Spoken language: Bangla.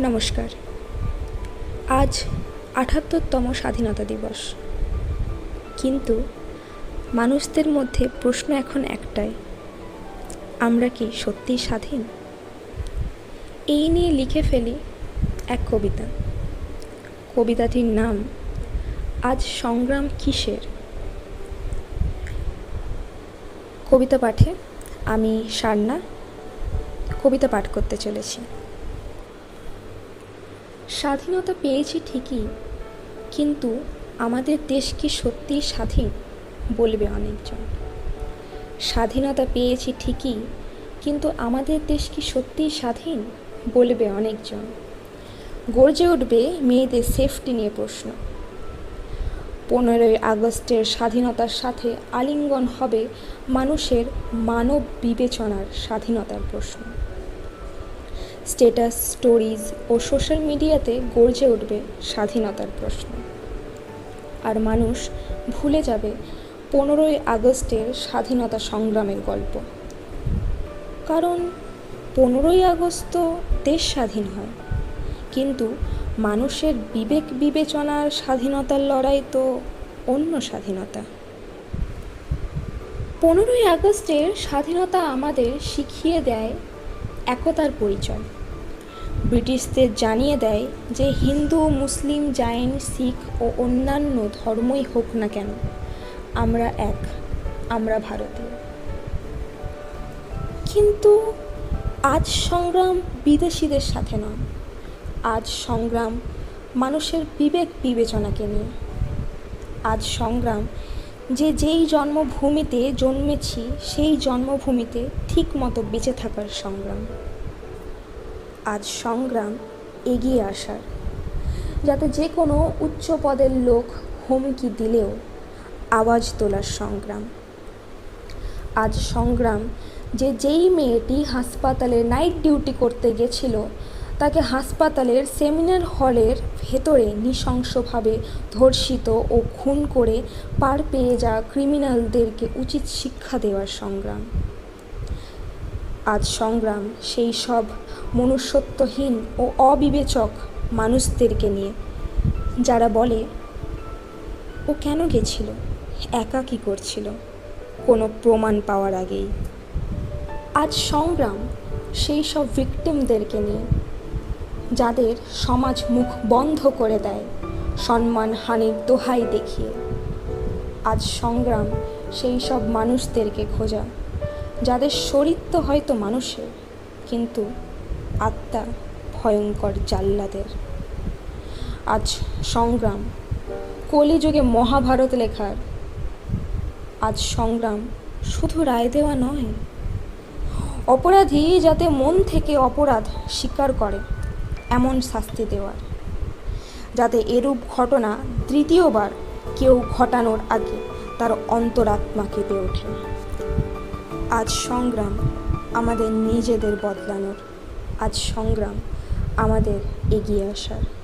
নমস্কার। আজ আটাত্তরতম স্বাধীনতা দিবস। কিন্তু মানুষদের মধ্যে প্রশ্ন এখন একটাই, আমরা কি সত্যিই স্বাধীন? এই নিয়ে লিখে ফেলি এক কবিতা। কবিতাটির নাম, আজ সংগ্রাম কিসের? কবিতা পাঠে আমি সারনা কবিতা পাঠ করতে চলেছি। স্বাধীনতা পেয়েছি ঠিকই, কিন্তু আমাদের দেশ কি সত্যিই স্বাধীন? বলবে অনেকজন। স্বাধীনতা পেয়েছি ঠিকই, কিন্তু আমাদের দেশ কি সত্যিই স্বাধীন? বলবে অনেকজন। গর্জে উঠবে মেয়েদের সেফটি নিয়ে প্রশ্ন। পনেরোই আগস্টের স্বাধীনতার সাথে আলিঙ্গন হবে মানুষের মানব বিবেচনার স্বাধীনতার প্রশ্ন। স্টেটাস, স্টোরিজ ও সোশ্যাল মিডিয়াতে গর্জে উঠবে স্বাধীনতার প্রশ্ন। আর মানুষ ভুলে যাবে পনেরোই আগস্টের স্বাধীনতা সংগ্রামের গল্প। কারণ পনেরোই আগস্ট তো দেশ স্বাধীন হয়, কিন্তু মানুষের বিবেক বিবেচনার স্বাধীনতার লড়াই তো অন্য স্বাধীনতা। পনেরোই আগস্টের স্বাধীনতা আমাদের শিখিয়ে দেয় একতার পরিচয়। ব্রিটিশদের জানিয়ে দেয় যে হিন্দু, মুসলিম, জাইন, শিখ ও অন্যান্য ধর্মই হোক না কেন, আমরা এক, আমরা ভারতীয়। কিন্তু আজ সংগ্রাম বিদেশিদের সাথে নয় আজ সংগ্রাম মানুষের বিবেক বিবেচনাকে নিয়ে। আজ সংগ্রাম যে যেই জন্মভূমিতে জন্মেছি, সেই জন্মভূমিতে ঠিক মতো বেঁচে থাকার সংগ্রাম। আজ সংগ্রাম এগিয়ে আসার। যাতে যে কোনো উচ্চ পদের লোক হুমকি দিলেও আওয়াজ তোলার সংগ্রাম। আজ সংগ্রাম যে যেই মেয়েটি হাসপাতালে নাইট ডিউটি করতে গেছিল তাকে হাসপাতালের সেমিনার হলের ভেতরে নৃশংসভাবে ধর্ষিত ও খুন করে পার পেয়ে যাওয়া ক্রিমিনালদেরকে উচিত শিক্ষা দেওয়ার সংগ্রাম। আজ সংগ্রাম সেই সব মনুষ্যত্বহীন ও অবিবেচক মানুষদেরকে নিয়ে, যারা বলে, ও কেন গেছিল? একা কী করছিল? কোনো প্রমাণ পাওয়ার আগেই। আজ সংগ্রাম সেই সব ভিকটিমদেরকে নিয়ে যাদের সমাজ মুখ বন্ধ করে দেয়, সম্মান হানির দোহাই দেখিয়ে। আজ সংগ্রাম সেই সব মানুষদেরকে খোঁজা, যাদের শরীর তো হয়তো মানুষের, কিন্তু আত্মা ভয়ঙ্কর জাল্লাদের। আজ সংগ্রাম, কলিযুগে মহাভারত লেখার, আজ সংগ্রাম শুধু রায় দেওয়া নয়, অপরাধী যাতে মন থেকে অপরাধ স্বীকার করে। এমন শাস্তি দেওয়ার। যাতে এরূপ ঘটনা তৃতীয়বার কেউ ঘটানোর আগে তার অন্তরাত্মা কেঁপে ওঠে। আজ সংগ্রাম আমাদের নিজেদের বদলানোর, আজ সংগ্রাম আমাদের এগিয়ে আসার।